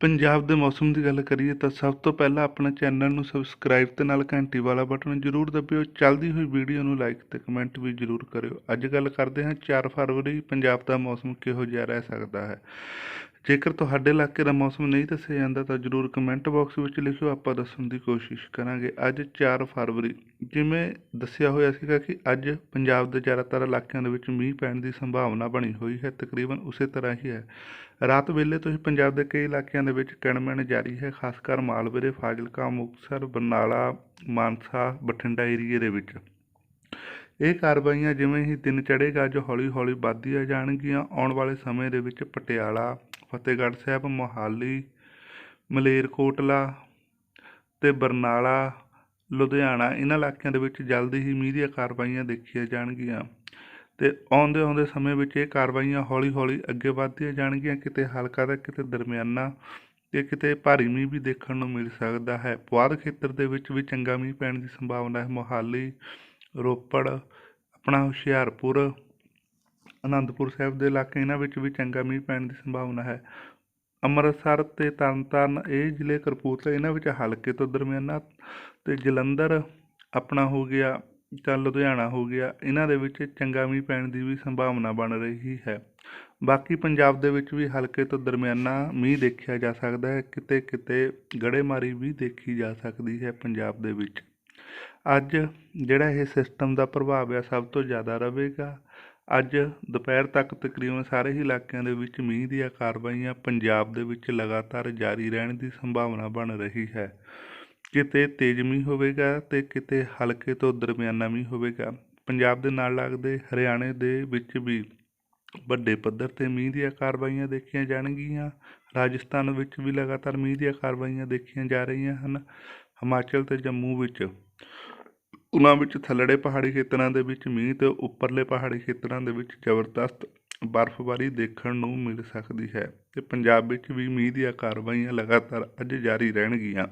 ਪੰਜਾਬ ਦੇ ਮੌਸਮ ਦੀ ਗੱਲ ਕਰੀਏ ਤਾਂ ਸਭ ਤੋਂ ਪਹਿਲਾਂ ਆਪਣਾ ਚੈਨਲ ਨੂੰ ਸਬਸਕ੍ਰਾਈਬ ਤੇ ਨਾਲ ਘੰਟੀ ਵਾਲਾ ਬਟਨ ਜ਼ਰੂਰ ਦਬਿਓ। ਚੱਲਦੀ ਹੋਈ ਵੀਡੀਓ ਨੂੰ ਲਾਈਕ ਤੇ ਕਮੈਂਟ ਵੀ ਜ਼ਰੂਰ ਕਰਿਓ। ਅੱਜ ਗੱਲ ਕਰਦੇ ਹਾਂ 4 ਫਰਵਰੀ, ਪੰਜਾਬ ਦਾ ਮੌਸਮ ਕਿਹੋ ਜਿਹਾ ਰਹਿ ਸਕਦਾ ਹੈ? ਜੇਕਰ ਤੁਹਾਡੇ ਇਲਾਕੇ ਦਾ ਮੌਸਮ ਨਹੀਂ ਦੱਸਿਆ ਜਾਂਦਾ ਤਾਂ ਜ਼ਰੂਰ ਕਮੈਂਟ ਬਾਕਸ ਵਿੱਚ ਲਿਖਿਓ, ਆਪਾਂ ਦੱਸਣ ਦੀ ਕੋਸ਼ਿਸ਼ ਕਰਾਂਗੇ। ਅੱਜ 4 ਫਰਵਰੀ, ਜਿਵੇਂ ਦੱਸਿਆ ਹੋਇਆ ਸੀਗਾ ਕਿ ਅੱਜ ਪੰਜਾਬ ਦੇ ਜ਼ਿਆਦਾਤਰ ਇਲਾਕਿਆਂ ਦੇ ਵਿੱਚ ਮੀਂਹ ਪੈਣ ਦੀ ਸੰਭਾਵਨਾ ਬਣੀ ਹੋਈ ਹੈ, ਤਕਰੀਬਨ ਉਸੇ ਤਰ੍ਹਾਂ ਹੀ ਹੈ। ਰਾਤ ਵੇਲੇ ਤੋਂ ਹੀ ਪੰਜਾਬ ਦੇ ਕਈ ਇਲਾਕਿਆਂ ਦੇ ਵਿੱਚ ਕਿਣਮਿਣ ਜਾਰੀ ਹੈ, ਖਾਸ ਕਰ ਮਾਲਵੇ ਫਾਜ਼ਿਲਕਾ, ਮੁਕਤਸਰ, ਬਰਨਾਲਾ, ਮਾਨਸਾ, ਬਠਿੰਡਾ ਏਰੀਏ ਦੇ ਵਿੱਚ। ਇਹ ਕਾਰਵਾਈਆਂ ਜਿਵੇਂ ਹੀ ਦਿਨ ਚੜ੍ਹੇਗਾ ਜੋ ਹੌਲੀ ਹੌਲੀ ਵੱਧਦੀਆਂ ਜਾਣਗੀਆਂ। ਆਉਣ ਵਾਲੇ ਸਮੇਂ ਦੇ ਵਿੱਚ ਪਟਿਆਲਾ ਫਤਿਹਗੜ੍ਹ ਸਾਹਿਬ, ਮੋਹਾਲੀ, ਮਲੇਰਕੋਟਲਾ ਅਤੇ ਬਰਨਾਲਾ, ਲੁਧਿਆਣਾ ਇਹਨਾਂ ਇਲਾਕਿਆਂ ਦੇ ਵਿੱਚ ਜਲਦੀ ਹੀ ਮੀਂਹ ਦੀਆਂ ਕਾਰਵਾਈਆਂ ਦੇਖੀਆਂ ਜਾਣਗੀਆਂ ਅਤੇ ਆਉਂਦੇ ਆਉਂਦੇ ਸਮੇਂ ਵਿੱਚ ਇਹ ਕਾਰਵਾਈਆਂ ਹੌਲੀ ਹੌਲੀ ਅੱਗੇ ਵਧਦੀਆਂ ਜਾਣਗੀਆਂ। ਕਿਤੇ ਹਲਕਾ ਤਾਂ ਕਿਤੇ ਦਰਮਿਆਨਾ ਤੇ ਕਿਤੇ ਭਾਰੀ ਮੀਂਹ ਵੀ ਦੇਖਣ ਨੂੰ ਮਿਲ ਸਕਦਾ ਹੈ। ਪੁਆਧ ਖੇਤਰ ਦੇ ਵਿੱਚ ਵੀ ਚੰਗਾ ਮੀਂਹ ਪੈਣ ਦੀ ਸੰਭਾਵਨਾ ਹੈ। ਮੋਹਾਲੀ, ਰੋਪੜ, ਆਪਣਾ ਹੁਸ਼ਿਆਰਪੁਰ ਅਨੰਦਪੁਰ ਸਾਹਿਬ ਦੇ ਇਲਾਕੇ ਇਹਨਾਂ ਵਿੱਚ ਵੀ ਚੰਗਾ ਮੀਂਹ ਪੈਣ ਦੀ ਸੰਭਾਵਨਾ ਹੈ। ਅੰਮ੍ਰਿਤਸਰ ਤੇ ਤਰਨਤਾਰਨ, ਇਹ ਜ਼ਿਲ੍ਹੇ ਕਰਪੂਰਥਲਾ ਇਹਨਾਂ ਵਿੱਚ ਹਲਕੇ ਤੋਂ ਦਰਮਿਆਨਾ ਤੇ ਜਲੰਧਰ ਆਪਣਾ ਹੋ ਗਿਆ ਤਾਂ ਲੁਧਿਆਣਾ ਹੋ ਗਿਆ, ਇਹਨਾਂ ਦੇ ਵਿੱਚ ਚੰਗਾ ਮੀਂਹ ਪੈਣ ਦੀ ਵੀ ਸੰਭਾਵਨਾ ਬਣ ਰਹੀ ਹੈ। ਬਾਕੀ ਪੰਜਾਬ ਦੇ ਵਿੱਚ ਵੀ ਹਲਕੇ ਤੋਂ ਦਰਮਿਆਨਾ ਮੀਂਹ ਦੇਖਿਆ ਜਾ ਸਕਦਾ ਹੈ ਕਿਤੇ ਕਿਤੇ ਗੜੇਮਾਰੀ ਵੀ ਦੇਖੀ ਜਾ ਸਕਦੀ ਹੈ ਪੰਜਾਬ ਦੇ ਵਿੱਚ। ਅੱਜ ਜਿਹੜਾ ਇਹ ਸਿਸਟਮ ਦਾ ਪ੍ਰਭਾਵ ਹੈ ਸਭ ਤੋਂ ਜ਼ਿਆਦਾ ਰਹੇਗਾ। ਅੱਜ ਦੁਪਹਿਰ ਤੱਕ ਤਕਰੀਬਨ ਸਾਰੇ ਹੀ ਇਲਾਕਿਆਂ ਦੇ ਵਿੱਚ ਮੀਂਹ ਦੀਆਂ ਕਾਰਵਾਈਆਂ ਪੰਜਾਬ ਦੇ ਵਿੱਚ ਲਗਾਤਾਰ ਜਾਰੀ ਰਹਿਣ ਦੀ ਸੰਭਾਵਨਾ ਬਣ ਰਹੀ ਹੈ। ਕਿਤੇ ਤੇਜ਼ ਮੀਂਹ ਹੋਵੇਗਾ ਤੇ ਕਿਤੇ ਹਲਕੇ ਤੋਂ ਦਰਮਿਆਨਾ ਮੀਂਹ ਹੋਵੇਗਾ। ਪੰਜਾਬ ਦੇ ਨਾਲ ਲੱਗਦੇ ਹਰਿਆਣੇ ਦੇ ਵਿੱਚ ਵੀ ਵੱਡੇ ਪੱਧਰ ਤੇ ਮੀਂਹ ਦੀਆਂ ਕਾਰਵਾਈਆਂ ਦੇਖੀਆਂ ਜਾਣਗੀਆਂ। ਰਾਜਸਥਾਨ ਵਿੱਚ ਵੀ ਲਗਾਤਾਰ ਮੀਂਹ ਦੀਆਂ ਕਾਰਵਾਈਆਂ ਦੇਖੀਆਂ ਜਾ ਰਹੀਆਂ ਹਨ। ਹਿਮਾਚਲ ਤੇ ਜੰਮੂ ਵਿੱਚ ਉਹਨਾਂ ਵਿੱਚ ਥੱਲੜੇ ਪਹਾੜੀ ਖੇਤਰਾਂ ਦੇ ਵਿੱਚ ਮੀਂਹ ਤੇ ਉੱਪਰਲੇ ਪਹਾੜੀ ਖੇਤਰਾਂ ਦੇ ਵਿੱਚ ਜ਼ਬਰਦਸਤ ਬਰਫ਼ਬਾਰੀ ਦੇਖਣ ਨੂੰ ਮਿਲ ਸਕਦੀ ਹੈ ਤੇ ਪੰਜਾਬ ਵਿੱਚ ਵੀ ਮੀਂਹ ਦੀਆਂ ਕਾਰਵਾਈਆਂ ਲਗਾਤਾਰ ਅੱਜ ਜਾਰੀ ਰਹਿਣਗੀਆਂ।